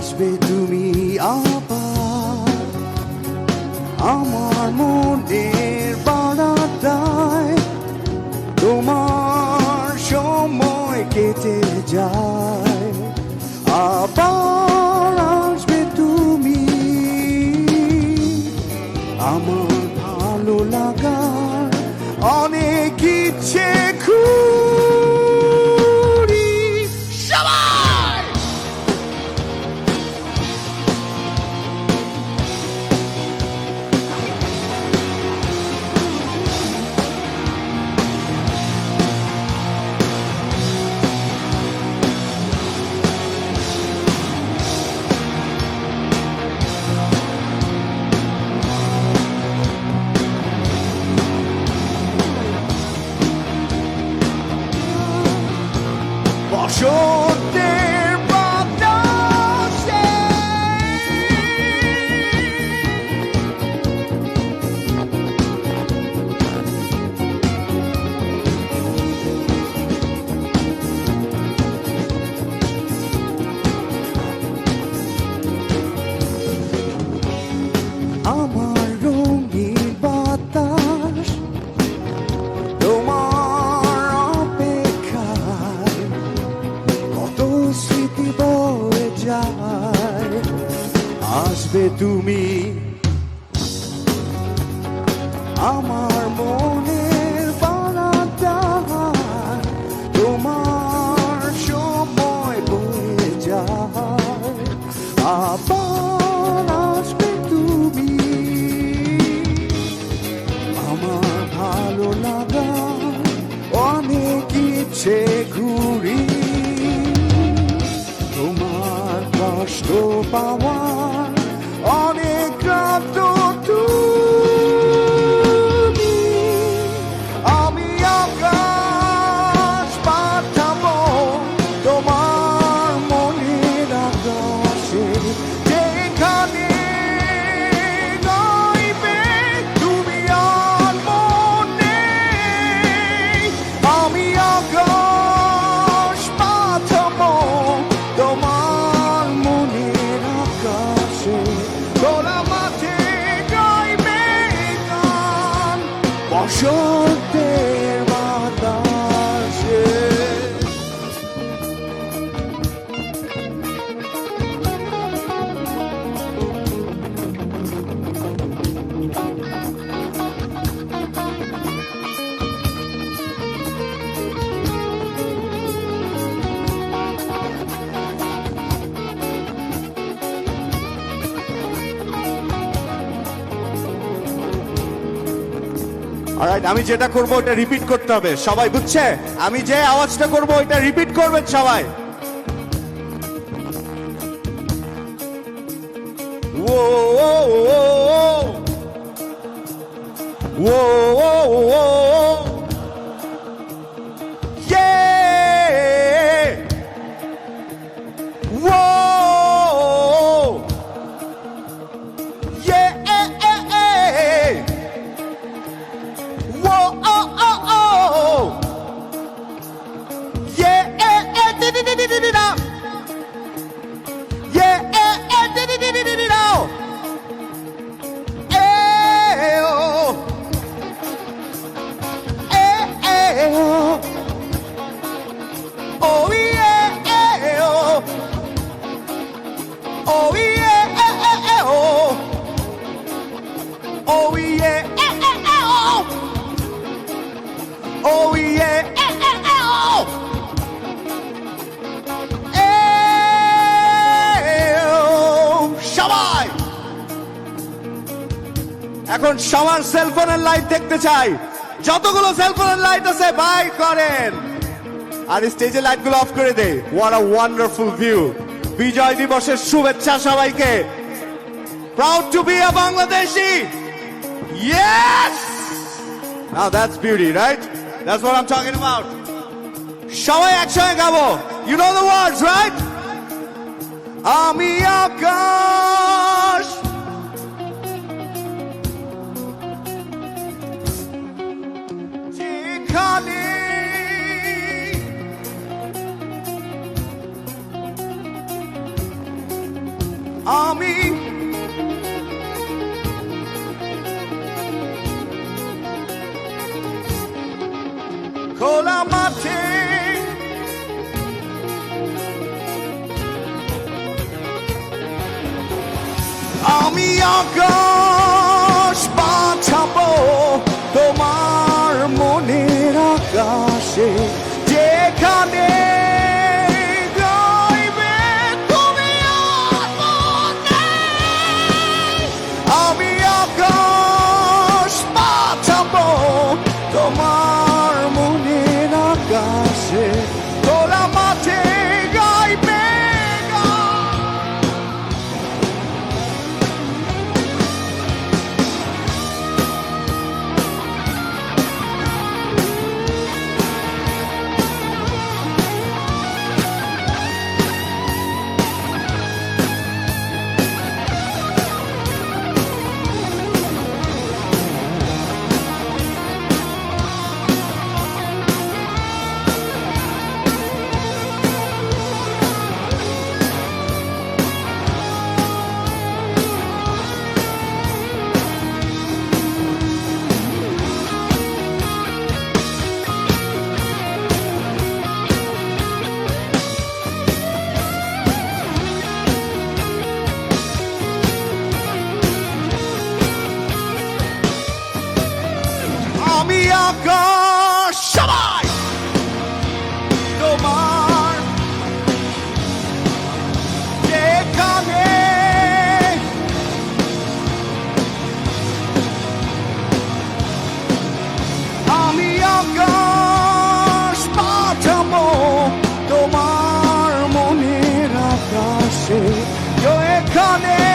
আসবে তুমি আবার। আমার মনের বাড়াটায় তোমার সময় কেটে যায়। আবার বসন্তের স্মৃতি বয়ে যায়। আসবে তুমি আমার power joy. অলরাইট আমি যেটা করব ওটা রিপিট করতে হবে সবাই বুঝছে আমি যে আওয়াজটা করব ওটা রিপিট করবেন সবাই ও ও ও ও ও ও Yeah! এখন সবার সেলফোনের লাইট দেখতে চাই। যতগুলো সেলফোনের লাইট আছে বাই করেন। আর স্টেজের লাইটগুলো অফ করে they watch a wonderful view বিজয় দিবসের শুভেচ্ছা সবাইকে। Proud to be a Bangladeshi yes now that's beauty right that's what I am talking about সবাই একসঙ্গে গাবো। You know the words right আমি আকাশ আমি খোলা মাঠে আমি আকাশ আকাশ সবাই! তোমার যেখানে আমি আকাশ পাঠাবো তোমার মনের আকাশে। যেখানে